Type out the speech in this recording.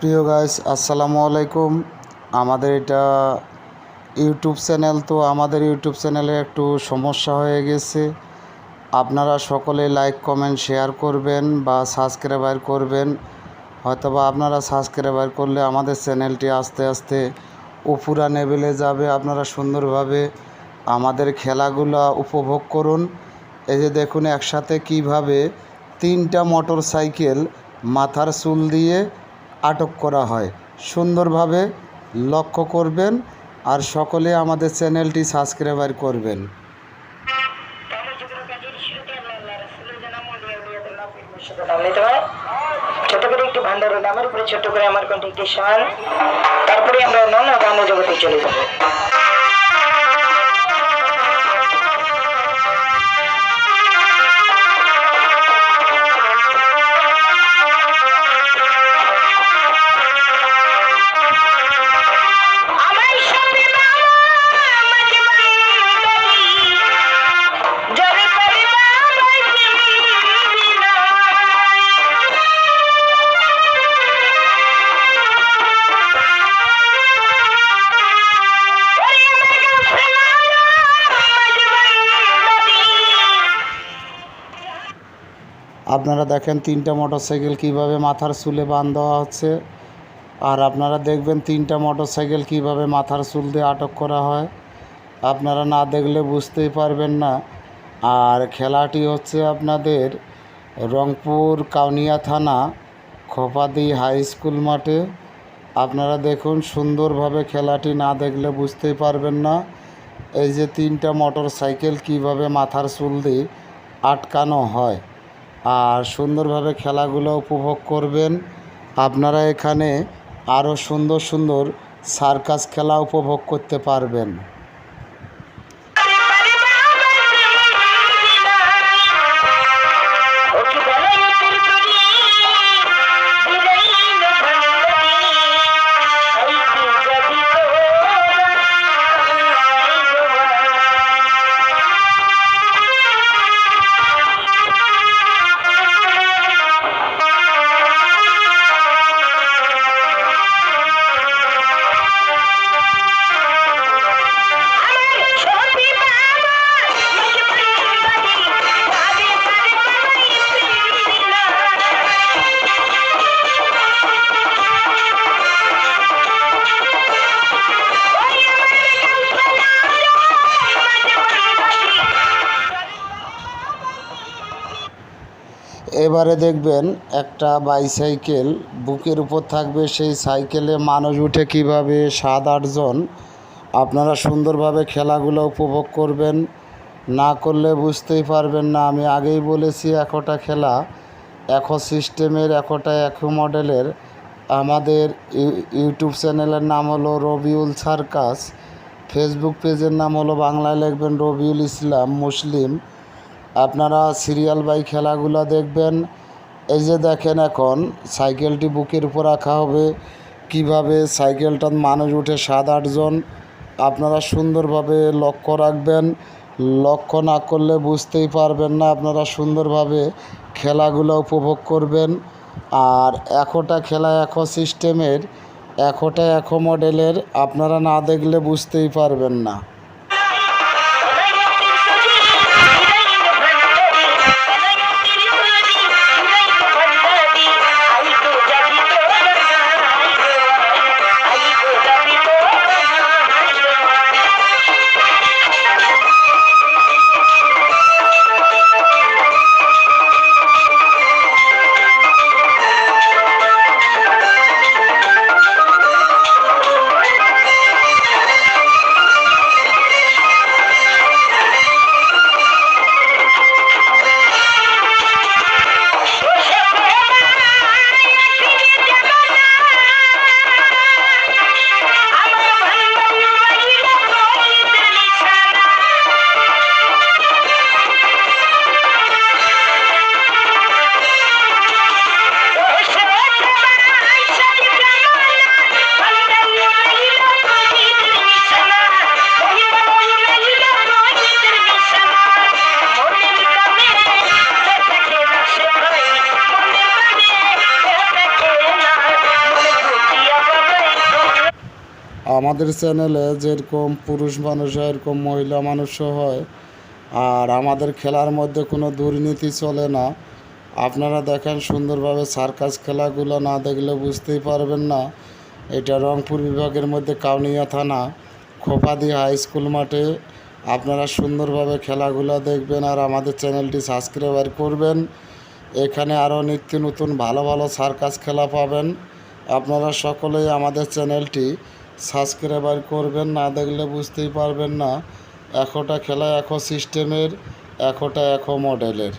প্রিয় গাইস আসসালামু আলাইকুম। আমাদের এটা ইউটিউব চ্যানেল, তো আমাদের ইউটিউব চ্যানেলে একটু সমস্যা হয়ে গেছে। আপনারা সকলে লাইক কমেন্ট শেয়ার করবেন বা সাবস্ক্রাইবার করবেন। হয়তোবা আপনারা সাবস্ক্রাইবার করলে আমাদের চ্যানেলটি আস্তে আস্তে উপরা লেভেলে যাবে। আপনারা সুন্দরভাবে আমাদের খেলাগুলো উপভোগ করুন। এই যে দেখুন, একসাথে কীভাবে তিনটা মোটর সাইকেল মাথার চুল দিয়ে আটক করা হয়। সুন্দরভাবে লক্ষ্য করবেন আর সকলে আমাদের চ্যানেলটি সাবস্ক্রাইবার করবেন। ছোট করে একটু ভান্ডারের নামের উপরে ছোট করে আমার তারপরে আমরা জগতে চলে যাব। আপনারা দেখেন তিনটা মোটর সাইকেল কীভাবে মাথার চুলে বান দেওয়া হচ্ছে। আর আপনারা দেখবেন তিনটা মোটর সাইকেল কীভাবে মাথার চুল দিয়ে আটক করা হয়। আপনারা না দেখলে বুঝতেই পারবেন না। আর খেলাটি হচ্ছে আপনাদের রংপুর কাউনিয়া থানা খোপাদি হাই স্কুল মাঠে। আপনারা দেখুন সুন্দরভাবে খেলাটি না দেখলে বুঝতেই পারবেন না। এই যে তিনটা মোটর সাইকেল কীভাবে মাথার চুল দিয়ে আটকানো হয়। আর সুন্দরভাবে খেলাগুলো উপভোগ করবেন। আপনারা এখানে আরও সুন্দর সুন্দর সার্কাস খেলা উপভোগ করতে পারবেন। এবারে দেখবেন একটা বাইসাইকেল বুকের উপর থাকবে, সেই সাইকেলে মানুষ উঠে কীভাবে সাত আটজন আপনারা সুন্দরভাবে খেলাগুলো উপভোগ করবেন। না করলে বুঝতেই পারবেন না, আমি আগেই বলেছি একটা খেলা, একো সিস্টেমের একটা একো মডেলের আমাদের ইউ- ইউটিউব চ্যানেলের নাম হলো রবিউল সার্কাস ফেসবুক পেজের নাম হলো বাংলায় লিখবেন রবিউল ইসলাম মুসলিম। আপনারা সিরিয়াল বাই খেলাগুলো দেখবেন। এই যে দেখেন এখন সাইকেলটি বুকের উপর রাখা হবে। কীভাবে সাইকেলটার মানুষ উঠে সাত আটজন আপনারা সুন্দরভাবে লক্ষ্য রাখবেন। লক্ষ্য না করলে বুঝতেই পারবেন না আপনারা সুন্দরভাবে খেলাগুলো উপভোগ করবেন। আর একটা খেলা একো সিস্টেমের একটা একো মডেলের আপনারা না দেখলে বুঝতেই পারবেন না। আমাদের চ্যানেলে যেরকম পুরুষ মানুষ হয়, এরকম মহিলা মানুষও হয়। আর আমাদের খেলার মধ্যে কোনো দুর্নীতি চলে না। আপনারা দেখেন সুন্দরভাবে সার্কাস খেলাগুলো না দেখলে বুঝতেই পারবেন না। এটা রংপুর বিভাগের মধ্যে কাউনিয়া থানা, খোপাদি হাই স্কুল মাঠে। আপনারা সুন্দরভাবে খেলাগুলো দেখবেন আর আমাদের চ্যানেলটি সাবস্ক্রাইবার করবেন। এখানে আরও নিত্য নতুন ভালো ভালো সার্কাস খেলা পাবেন। আপনারা সকলেই আমাদের চ্যানেলটি সাবস্ক্রাইবার করবেন না দেখলে বুঝতেই পারবেন না। এখোটা খেলা একো সিস্টেমের এখোটা একো মডেলের।